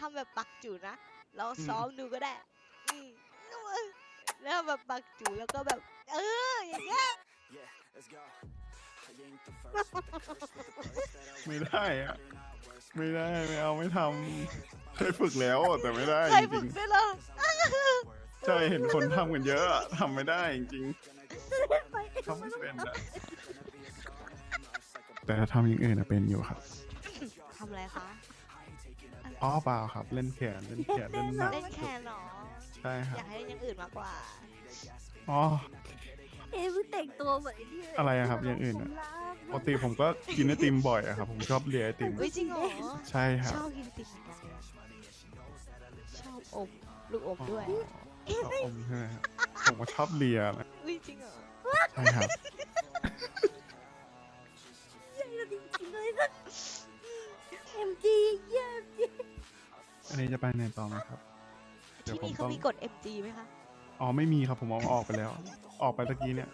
ทำแบบปักจูนะ เราซ้อมดูก็ได้อืมแล้วแบบปักจูแล้วก็แบบ เออ อย่างเงี้ยไม่ได้อะ ไม่ได้ไม่เอาไม่ทำเคยฝึกแล้วแต่ไม่ได้เคยจฝึริกงด้วยเหรอ ๆใช่เห็นคนทำกันเยอะอะทำไม่ได้จริงๆทำไม่เป็นอะแต่ถ้าทำอย่างอื่นอะเป็นอยู่ครับ ทำอะไรคะ อ๋อเปล่าครับ เล่นแขนเล่นแขนเล่นหนักเล่นแคนเหรอ ใช่ครัอบ ยากให้เล่นอย่างอื่นมากกว่า อ๋อ เอ้ยมึงแต่งตัวเหมือนไอ้นี่เลยอะไรอะครับอย่างอื่นอะ ปกติผมก็กินไอติมบ่อยอะครับ ผมชอบเลียไอติม อุ้ยจริงเหรอ ใช่ครับชอบกินติ่มเหมือนกันชอบอมลูกอมด้วยอ๋อชอบอมใช่ไหมครับผมก็ชอบเลียนะอุ้ยจริงเหรอ ใช่ครับ อันนี้จะไปไหนต่อไหมครับเดี๋ยวที่ผมนี่เขาต้องมีกด MG ไหมคะ อ๋อไม่มีครับผมเอาออกไปแล้ว ออกไปตะกี้เนี่ย